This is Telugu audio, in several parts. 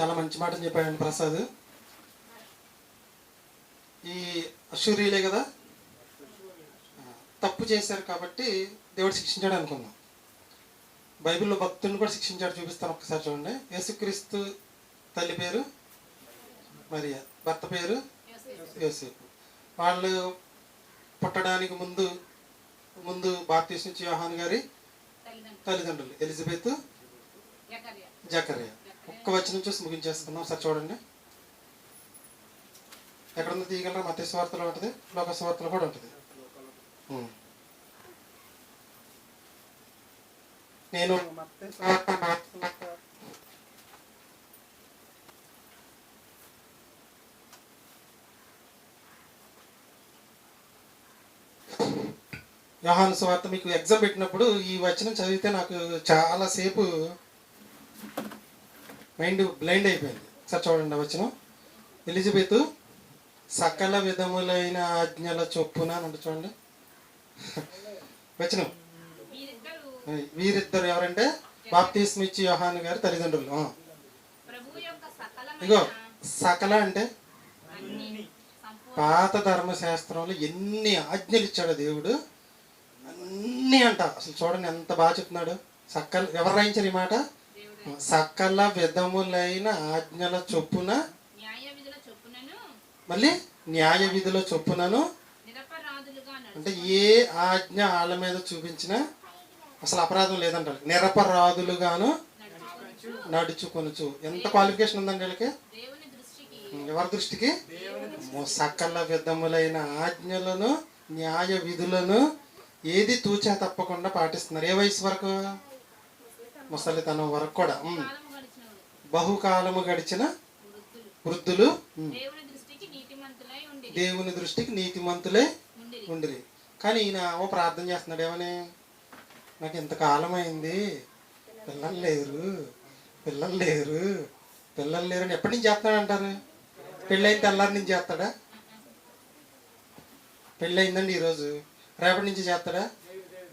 చాలా మంచి మాటలు చెప్పాడండి ప్రసాద్. ఈ అశూరియులే కదా? తప్పు చేశారు కాబట్టి దేవుడు శిక్షించాడు అనుకుందాం. బైబిల్లో భక్తులను కూడా శిక్షించాడు చూపిస్తాను ఒకసారి చూడండి. యేసుక్రీస్తు తల్లి పేరు? మరియా. భర్త పేరు? యోసేపు. వాళ్ళు పుట్టడానికి ముందు ముందు బాప్తీసు నుంచి యోహాన్ గారి తల్లిదండ్రులు. ఎలిజబెత్ జకర్యా. ఒక్క వచ్చిన చూసి ముగించేసుకుందాం. సార్ చూడండి. ఎక్కడ ఉందో తీయగలరా మత స్వార్థలు ఉంటుంది లోక స్వార్థలు కూడా ఉంటుంది. నేను యోహాను స్వార్థ మీకు ఎగ్జామ్ పెట్టినప్పుడు ఈ వచనం చదివితే నాకు చాలాసేపు మైండ్ బ్లైండ్ అయిపోయింది. సార్ చూడండి ఆ వచనం. ఎలిజబెత్ సకల విధములైన ఆజ్ఞల చొప్పున అని చూడండి. వచనం. వీరిద్దరూ ఎవరంటే? బాప్తీస్మ ఇచ్చి యోహాను గారి తల్లిదండ్రులు. ఇగో సకల అంటే? పాత ధర్మశాస్త్రంలో ఎన్ని ఆజ్ఞలు ఇచ్చాడు దేవుడు? అన్నీ అంట. అసలు చూడండి ఎంత బాగా చెప్తున్నాడు. సకల ఎవరు రాయించారు ఈ మాట? సకల విధములైన ఆజ్ఞల చొప్పున మళ్ళీ న్యాయ విధుల చొప్పునను అంటే ఏ ఆజ్ఞ వాళ్ళ మీద చూపించినా అసలు అపరాధం లేదంటారు. నిరపరాధులుగాను నడుచుకొనుచు. ఎంత క్వాలిఫికేషన్ ఉందండి వీళ్ళకి? ఎవరి దృష్టికి? సకల విధములైన ఆజ్ఞలను న్యాయ విధులను ఏది తూచా తప్పకుండా పాటిస్తున్నారు? ఏ వయసు వరకు? ముసలితనం వరకు కూడా. బహుకాలము గడిచిన వృద్ధులు. దేవుని దృష్టికి నీతిమంతులై ఉండిరి. కానీ ఈయన ఓ ప్రార్థన చేస్తున్నాడు ఏమని? నాకు ఇంతకాలం అయింది పిల్లలు లేరు. పిల్లలు లేరు. పిల్లలు లేరు అని ఎప్పటి నుంచి చేస్తున్నాడు అంటారు? పెళ్ళైన తెల్లారి నుంచి చేస్తాడా? పెళ్ళయిందండి ఈరోజు. రేపటి నుంచి చేస్తాడా?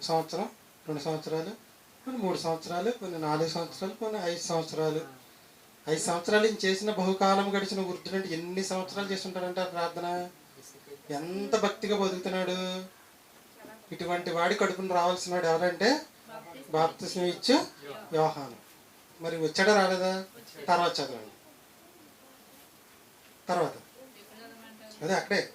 సంవత్సరం? రెండు సంవత్సరాలు? కొన్ని మూడు సంవత్సరాలు కొన్ని నాలుగు సంవత్సరాలు కొన్ని ఐదు సంవత్సరాలు. ఐదు సంవత్సరాలు ఈయన చేసిన బహుకాలం గడిచిన వృద్ధుడు ఎన్ని సంవత్సరాలు చేస్తుంటాడంట ప్రార్థన? ఎంత భక్తిగా బతుకుతున్నాడు? ఇటువంటి వాడి కడుపును రావాల్సిన వాడు ఎవరంటే? బాప్తిస్మ ఇచ్చు వ్యవహారం మరి వచ్చాడా రాలేదా? తర్వాత చదవండి. తర్వాత. అదే అక్కడే.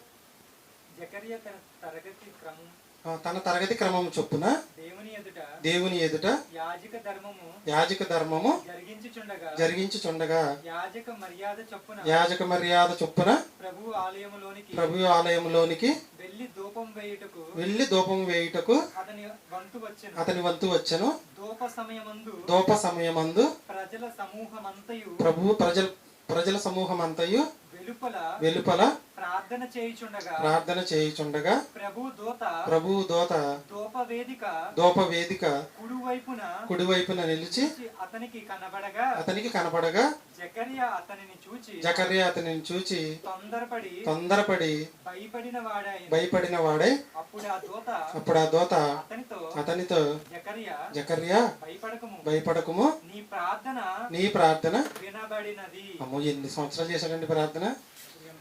తరగతి క్రమం తన తరగతి క్రమం చొప్పున దేవుని ఎదుట దేవుని ఎదుట యాజక ధర్మము యాజక ధర్మము జరిగించుచుండగా జరిగించుచుండగా యాజక మర్యాద చొప్పున యాజక మర్యాద చొప్పున ప్రభు ఆలయములోనికి ప్రభు ఆలయంలోనికి వెళ్ళి ధూపం వేయుటకు వెళ్ళి ధూపం వేయుటకు అతని వంతు వచ్చెను. అతని వంతు వచ్చెను. ధూప సమయమందు ధూప సమయమందు ప్రజల సమూహమంతయు ప్రభు ప్రజల ప్రజల సమూహం అంతయు వెలుపల వెలుపల ప్రార్థన చేయుచుండగా ప్రార్థన చేయుచుండగా ప్రభు దూత ప్రభు దోత ధూప వేదిక దోప వేదిక కుడివైపున కుడివైపున నిలిచి అతనికి కనబడగా అతనికి కనపడగా జకర్య అతనిని చూచి జకర్య అతనిని చూచి తొందరపడి తొందరపడి భయపడిన వాడాయన భయపడిన వాడే అప్పుడు ఆ దూత అప్పుడు ఆ దోత అతనితో అతనితో జకర్య జకర్య భయపడకము. భయపడకము. నీ ప్రార్థన నీ ప్రార్థన వినబడినది. అమ్మో ఎన్ని సంవత్సరాలు చేశాడండి ప్రార్థన?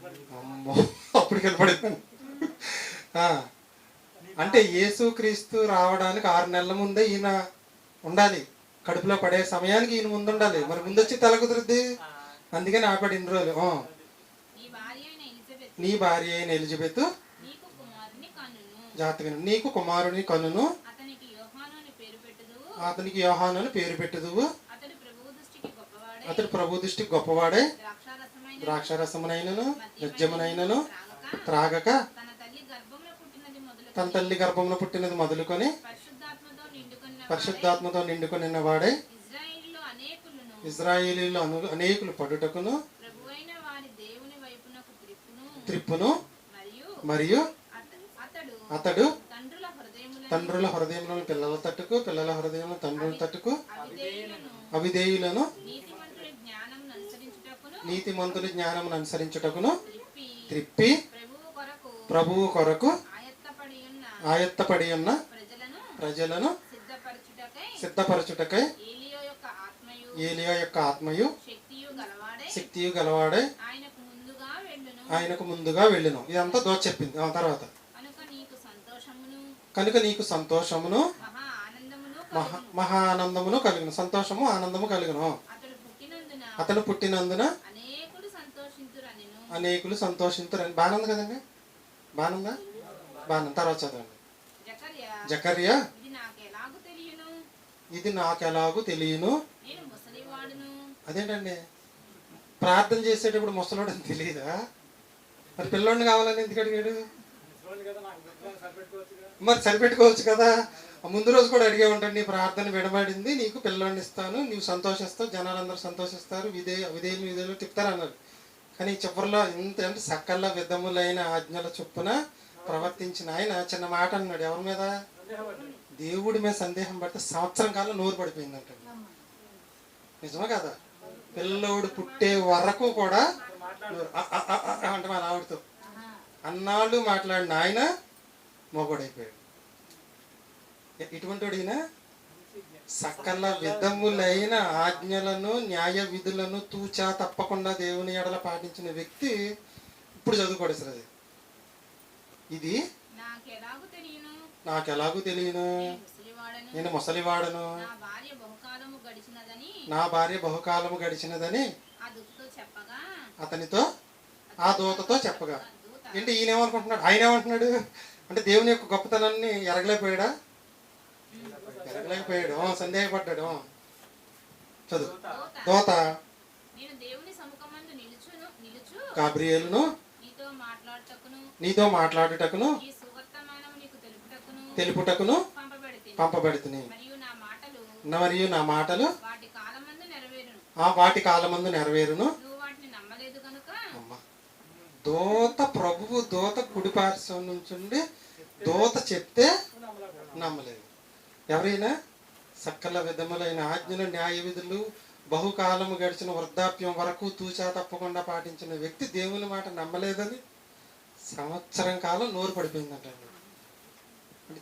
అమ్మో అప్పుడు కనపడింది. ఆ, అంటే యేసుక్రీస్తు రావడానికి ఆరు నెలల ముందే ఈయన ఉండాలి. కడుపులో పడే సమయానికి ఈయన ముందు ఉండాలి మరి ముందు వచ్చి తల కుదురుద్ది? అందుకని ఆపాడు ఇన్ని రోజులు. నీ భార్య అయిన ఎలిజబెత్. జాతకం. నీకు కుమారుని కనును. అతనికి యోహాను పేరు పెట్టుదు పెట్టుదువు. అతడు ప్రభు దృష్టికి గొప్పవాడే. ద్రాక్షరసమునైనను నిత్యమునైనను త్రాగక తన తల్లి గర్భంలో పుట్టినది మొదలుకొని పరిశుద్ధాత్మతో నిండుకున్న నిండుకొని వాడే ఇజ్రాయేలీలు అను అనేకులు పడుటకును త్రిప్పును మరియు అతడు తండ్రుల హృదయంలోని పిల్లల తట్టుకు పిల్లల హృదయంలో తండ్రుల తట్టుకు అవిధేయులను అనుసరించుటకును నీతిమంతుని జ్ఞానం అనుసరించుటకును త్రిప్పి ప్రభువు కొరకు ఆయత్తపడి ఉన్న ప్రజలను సిద్ధపరచుటకై ఏలియో యొక్క ఆత్మయు శక్తియు గలవాడే ఆయనకు ముందుగా వెళ్ళును. ఇదంతా దోచ చెప్పింది. ఆ తర్వాత కనుక నీకు సంతోషమును మహా ఆనందమును మహా ఆనందమును కలిగిన. సంతోషము ఆనందము కలిగిన. అతను పుట్టినందున అనేకులు సంతోషింతురని బాగుంది కదండి? బాగుందా బాగుంది తర్వాత చదవండి. జకర్య ఇది ఇది నాకెలాగూ తెలియను? అదేంటండి? ప్రార్థన చేసేటప్పుడు ముసలోడు అని తెలియదా మరి పిల్లోడిని కావాలని ఎందుకు అడిగాడు? మరి సరిపెట్టుకోవచ్చు కదా. ముందు రోజు కూడా అడిగే ఉంటాడు నీ ప్రార్థన విడబడింది నీకు పిల్లోడిని ఇస్తాను నీవు సంతోషిస్తావు జనాలందరూ సంతోషిస్తారు విధే విధేయులు విధేయులు తిప్పుతారు అన్నారు. కానీ చివరిలో ఇంత అంటే సకల విధములైన ఆజ్ఞల చొప్పున ప్రవర్తించిన ఆయన చిన్న మాట అన్నాడు. ఎవరి మీద? దేవుడి మీద సందేహం పడితే సంవత్సరం కాలం నోరు పడిపోయిందంట. నిజమా కదా? పిల్లోడు పుట్టే వరకు కూడా అంటే మన ఆవిడతో అన్నాళ్ళు మాట్లాడిన ఆయన మొగోడైపోయాడు. ఇటువంటి వాడు ఈయన సకల విధములైన ఆజ్ఞలను న్యాయ విధులను తూచా తప్పకుండా దేవుని ఎడల పాటించిన వ్యక్తి ఇప్పుడు చదువుకోడు అది ఇది నాకెలాగు తెలియను? నాకు ఎలాగూ తెలియను? నేను ముసలివాడను. నా భార్య బహుకాలము గడిచినదని. అతనితో ఆ దూతతో చెప్పగా. ఏంటి ఈయన ఏమనుకుంటున్నాడు ఆయన ఏమంటున్నాడు అంటే దేవుని యొక్క గొప్పతనాన్ని ఎరగలేకపోయాడా? ఎరగలేకపోయాడు. ఆ, సందేహపడ్డాడు. చదువు. దూత దోత నేను దేవుని సముఖమందు నిలుచును నిలుచు. గాబ్రియేలును. నీతో మాట్లాడటకును. నీతో మాట్లాడుటకును. ఈ సువర్తమానము నీకు తెలుపుటకును. తెలుపుటకును. పంపబడితే పంపబడుతుంది మరియు నా మాటలు మరియు నా మాటలు. వాటి కాలమందు నెరవేరును. ఆ వాటి కాలమందు నెరవేరును. నువ్వు వాటిని నమ్మలేదు కనుక అమ్మ దోత ప్రభువు దోత కుడిపార్శ్వం నుంచుండి దోత చెప్తే నమ్మలేదు. ఎవరైనా సకల విధములైన ఆజ్ఞలు న్యాయ విధులు బహుకాలము గడిచిన వృద్ధాప్యం వరకు తూచా తప్పకుండా పాటించిన వ్యక్తి దేవుని మాట నమ్మలేదని సంవత్సరం కాలం నోరు పడిపోయిందంట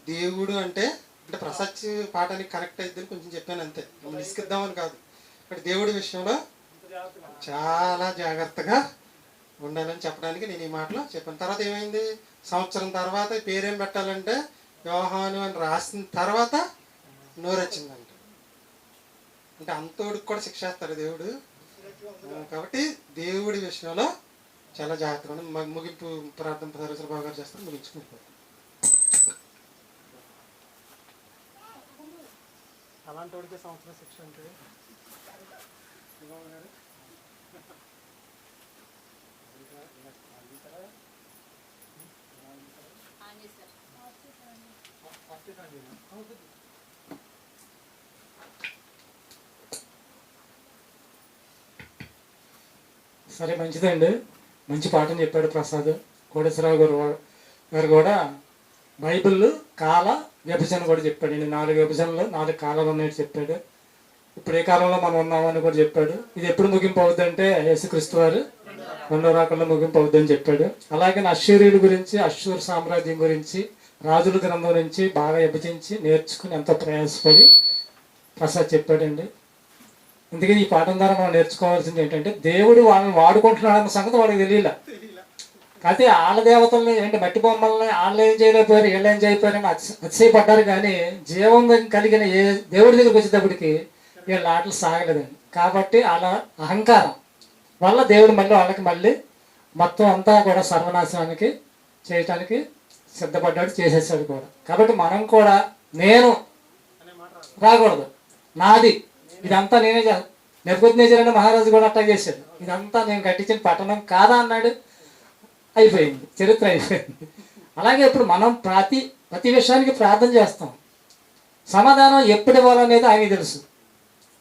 దేవుడు అంటే అంటే ప్రసచ్ పాఠానికి కనెక్ట్ అయిద్దని కొంచెం చెప్పాను అంతే. నిస్కిద్దామని కాదు. అంటే దేవుడి విషయంలో చాలా జాగ్రత్తగా ఉండాలని చెప్పడానికి నేను ఈ మాటలో చెప్పాను. తర్వాత ఏమైంది? సంవత్సరం తర్వాత పేరేం పెట్టాలంటే వ్యవహాను అని రాసిన తర్వాత నోరొచ్చిందంట. అంటే అంతోడికి కూడా శిక్ష వేస్తాడు దేవుడు. కాబట్టి దేవుడి విషయంలో చాలా జాగ్రత్తగా ముగింపు ప్రార్థన సరస్వర బాగా గారు చేస్తారు ముగించుకుంటారు అలాంటి వాడికి సంవత్సరం శిక్ష ఉంటుంది ఆంజనేయ సరే మంచిదండి. మంచి పాఠం చెప్పాడు ప్రసాద్. కోటేశ్వరరావు గారు గారు కూడా బైబిల్ కాల విభజన కూడా చెప్పాడు. అండి నాలుగు విభజనలు నాలుగు కాలాలు ఉన్నాయని చెప్పాడు. ఇప్పుడు ఏ కాలంలో మనం ఉన్నామని కూడా చెప్పాడు. ఇది ఎప్పుడు ముగింపు అవుద్దంటే యేసుక్రీస్తు వారు రెండో రాకంలో ముగింపు అవుద్దని చెప్పాడు. అలాగే అశ్వరీయుల గురించి అశ్వర్ సామ్రాజ్యం గురించి రాజుల గ్రంథం నుంచి బాగా విభజించి నేర్చుకుని ఎంతో ప్రయాసపడి ప్రసాద్ చెప్పాడండి. అందుకే ఈ పాఠం ద్వారా మనం నేర్చుకోవాల్సింది ఏంటంటే దేవుడు వాళ్ళని వాడుకుంటున్నాడన్న సంగతి వాళ్ళకి తెలియలే. అయితే వాళ్ళ దేవతల్ని ఏంటి మట్టి బొమ్మల్ని వాళ్ళు ఏం చేయలేకపోయారు వీళ్ళు ఏం చేయలేకపోయారని అతిశయపడ్డారు కానీ జీవం కలిగిన ఏ దేవుడి దగ్గరికి వచ్చేటప్పటికి వీళ్ళ ఆటలు సాగలేదండి. కాబట్టి అలా అహంకారం వల్ల దేవుడు మళ్ళీ వాళ్ళకి మళ్ళీ మొత్తం అంతా కూడా సర్వనాశనానికి చేయటానికి సిద్ధపడ్డాడు చేసేసాడు కూడా. కాబట్టి మనం కూడా నేను రాకూడదు. నాది. ఇదంతా నేనే చే నెప్పుకొద్దు మహారాజు కూడా అట్టా చేశాడు. ఇదంతా నేను కట్టించిన పట్టణం కాదా అన్నాడు. అయిపోయింది. చరిత్ర అయిపోయింది. అలాగే ఇప్పుడు మనం ప్రతి ప్రతి విషయానికి ప్రార్థన చేస్తాం. సమాధానం ఎప్పుడు ఇవ్వాలనేది ఆయన తెలుసు.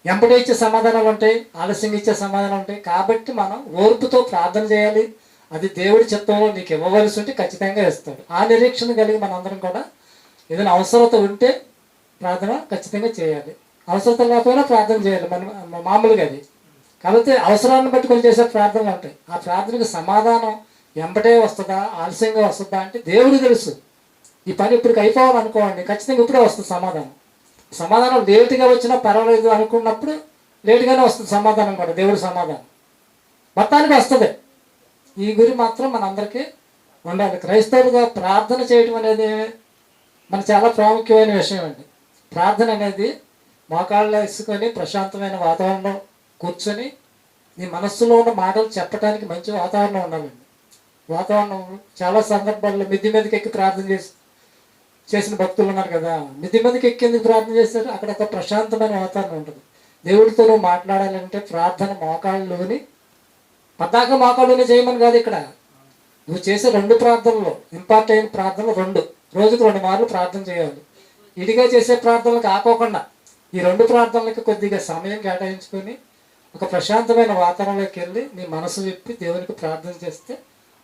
ఎంపటి ఇచ్చే సమాధానాలు ఉంటాయి ఆలస్యంగా ఇచ్చే సమాధానాలు ఉంటాయి. కాబట్టి మనం ఓర్పుతో ప్రార్థన చేయాలి. అది దేవుడి చిత్తంలో నీకు ఇవ్వవలసి ఉంటే ఖచ్చితంగా ఇస్తాడు. ఆ నిరీక్షణ కలిగి మనందరం కూడా ఏదైనా అవసరత ఉంటే ప్రార్థన ఖచ్చితంగా చేయాలి. అవసరత లేకపోయినా ప్రార్థన చేయాలి. మన మామూలుగా అది. కాబట్టి అవసరాన్ని బట్టి కొన్ని చేసే ప్రార్థనలు ఉంటాయి. ఆ ప్రార్థనకి సమాధానం వెంబటే వస్తుందా ఆలస్యంగా వస్తుందా అంటే దేవుడు తెలుసు. ఈ పని ఇప్పటికి అయిపోవాలనుకోండి ఖచ్చితంగా ఇప్పుడే వస్తుంది సమాధానం. సమాధానం లేటుగా వచ్చినా పర్వాలేదు అనుకున్నప్పుడు లేటుగానే వస్తుంది సమాధానం కూడా దేవుడి సమాధానం. మొత్తానికి వస్తుంది. ఈ గురి మాత్రం మనందరికీ ఉండాలి. క్రైస్తవులుగా ప్రార్థన చేయడం అనేది మన చాలా ప్రాముఖ్యమైన విషయం అండి. ప్రార్థన అనేది మోకాళ్ళు వేసుకొని ప్రశాంతమైన వాతావరణం కూర్చొని నీ మనస్సులో ఉన్న మాటలు చెప్పడానికి మంచి వాతావరణం ఉండాలండి. వాతావరణం చాలా సందర్భాల్లో మిద్ది మీదకి ఎక్కి ప్రార్థన చేసి చేసిన భక్తులు ఉన్నారు కదా మిద్ది మీదకి ఎక్కేందుకు ప్రార్థన చేస్తారు అక్కడ ఒక ప్రశాంతమైన వాతావరణం ఉంటుంది. దేవుడితో మాట్లాడాలంటే ప్రార్థన మోకాళ్ళలోని పతాక మాకాడునే చేయమని కాదు ఇక్కడ. నువ్వు చేసే రెండు ప్రార్థనలు ఇంపార్ట్ అయిన ప్రార్థనలు రెండు. రోజుకు రెండు మార్లు ప్రార్థన చేయాలి. ఇదిగా చేసే ప్రార్థనలు కాకోకుండా ఈ రెండు ప్రార్థనలకు కొద్దిగా సమయం కేటాయించుకొని ఒక ప్రశాంతమైన వాతావరణంలోకి వెళ్ళి నీ మనసు విప్పి దేవునికి ప్రార్థన చేస్తే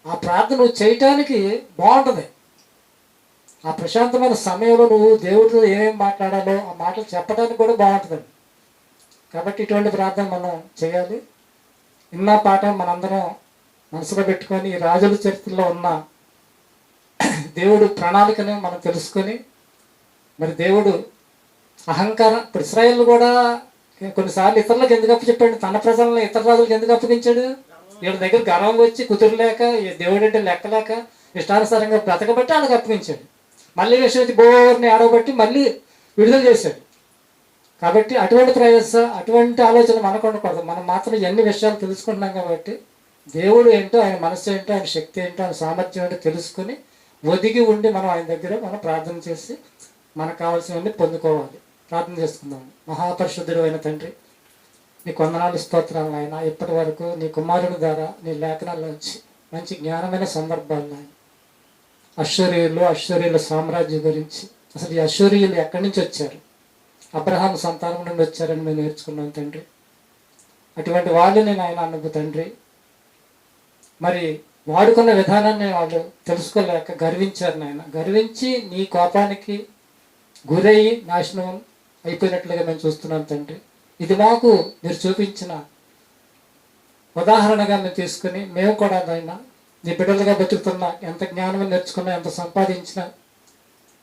ఆ ప్రార్థన నువ్వు చేయటానికి బాగుంటుంది. ఆ ప్రశాంతమైన సమయంలో నువ్వు దేవుడితో ఏమేమి మాట్లాడాలో ఆ మాటలు చెప్పడానికి కూడా బాగుంటుందండి. కాబట్టి ఇటువంటి ప్రార్థన మనం చేయాలి. ఉన్న పాట మనందరం మనసులో పెట్టుకొని రాజుల చరిత్రలో ఉన్న దేవుడు ప్రణాళికని మనం తెలుసుకొని మరి దేవుడు అహంకారం ఇప్పుడు కూడా కొన్నిసార్లు ఇతరులకు ఎందుకు అప్పచెప్పాడు తన ప్రజలను ఇతర రాజులకు ఎందుకు అప్పగించాడు? వీళ్ళ దగ్గర గర్వం వచ్చి కుదురులేక ఈ దేవుడు అంటే లెక్కలేక ఇష్టానుసారంగా బ్రతకబట్టి వాళ్ళకి అప్పగించాడు. మళ్ళీ విషయం వచ్చి బోర్ని ఆడబట్టి మళ్ళీ విడుదల చేశాడు. కాబట్టి అటువంటి ప్రయాస అటువంటి ఆలోచన మనకు ఉండకూడదు. మనం మాత్రం ఎన్ని విషయాలు తెలుసుకుంటున్నాం కాబట్టి దేవుడు ఏంటో ఆయన మనసు ఏంటో ఆయన శక్తి ఏంటో ఆయన సామర్థ్యం ఏంటో తెలుసుకుని ఒదిగి ఉండి మనం ఆయన దగ్గర మనం ప్రార్థన చేసి మనకు కావాల్సినవన్నీ పొందుకోవాలి. ప్రార్థన చేసుకుందాం. మహాపరిశుద్ధుడు అయిన తండ్రి నీ కొందనాలు స్తోత్రాలు ఆయన ఇప్పటి వరకు నీ కుమారుని ద్వారా నీ లేఖనాల్లో వచ్చి మంచి జ్ఞానమైన సందర్భాలు ఆయన అశ్వర్యులు అశ్వర్యుల సామ్రాజ్యం గురించి. అసలు ఈ అశ్వర్యులు ఎక్కడి నుంచి వచ్చారు? అబ్రహాం సంతానం నుండి వచ్చారని మేము నేర్చుకున్నాం తండ్రి. అటువంటి వాళ్ళని ఆయన అన్నపు తండ్రి. మరి వాడుకున్న విధానాన్ని వాళ్ళు తెలుసుకోలేక గర్వించారు నాయన. గర్వించి నీ కోపానికి గురయ్యి నాశనం అయిపోయినట్లుగా మేము చూస్తున్నాం తండ్రి. ఇది మాకు మీరు చూపించిన ఉదాహరణగా మేము తీసుకుని మేము కూడా నాయన నీ బిడ్డలుగా బతుకుతున్నా ఎంత జ్ఞానం నేర్చుకున్నా ఎంత సంపాదించినా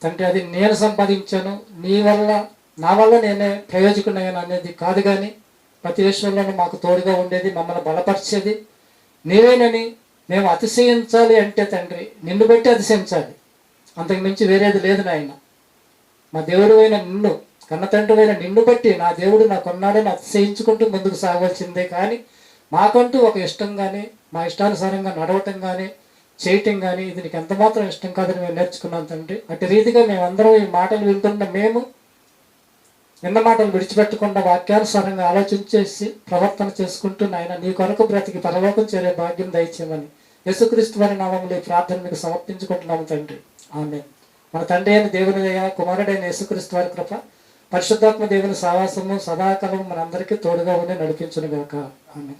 తండ్రి అది నేను సంపాదించాను నీ వల్ల నా వల్ల నేనే ప్రయోజకుడయ్యాను అనేది కాదు కానీ ప్రతి విషయంలోనూ మాకు తోడుగా ఉండేది మమ్మల్ని బలపరిచేది నీవేనని మేము అతిశయించాలి అంటే తండ్రి నిన్ను బట్టి అతిశయించాలి. అంతకు మించి వేరేది లేదు నాయన. మా దేవుడు అయిన నిన్ను కన్న నిన్ను బట్టి నా దేవుడు నాకు కొన్నాడని అతిశయించుకుంటూ ముందుకు సాగవలసిందే కానీ మాకంటూ ఒక ఇష్టం కానీ మా ఇష్టానుసారంగా నడవటం కానీ చేయటం కానీ ఇది నీకు ఎంత మాత్రం ఇష్టం కాదని మేము నేర్చుకున్నాం తండ్రి. అటు రీతిగా మేమందరం ఈ మాటలు వింటున్న మేము నిన్న మాటలు విడిచిపెట్టకుండా వాక్యానుసారంగా ఆలోచించేసి ప్రవర్తన చేసుకుంటూ నాయన నీ కొరకు బ్రతికి పరలోకం చేరే భాగ్యం దయచేయమని యేసుక్రీస్తు వారి నామంలో ఈ ప్రార్థన మీకు సమర్పించుకుంటున్నాము తండ్రి. ఆమె మన తండ్రి అయిన దేవుని దయ కుమారుడైన యేసుక్రీస్తు వారి కృప పరిశుద్ధాత్మ దేవుని సావాసము సదాకాలం మనందరికీ తోడుగా ఉండి నడిపించను గాక ఆమె